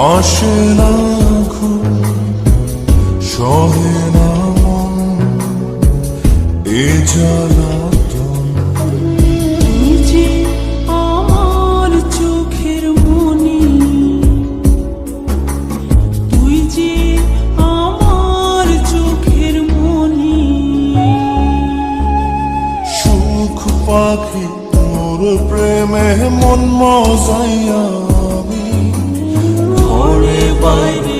আসে না ঘুম সহে না মন এ জ্বালাতন যে আমার চোখের তুই যে আমার চোখের সুখ পাখি তোর প্রেমে মন মজাইয়া ঘরে বাইরে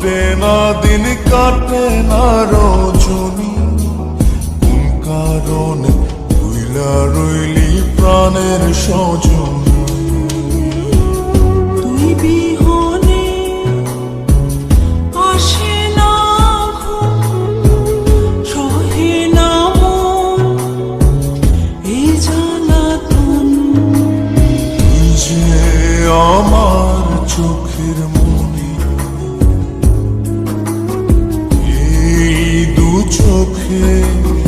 কাটে না দিন কাটে না রজনী। কোন কারণে ভুইলা রইলি প্রাণের সজন? তুই বিহনে আসে এই দু চোখের মনি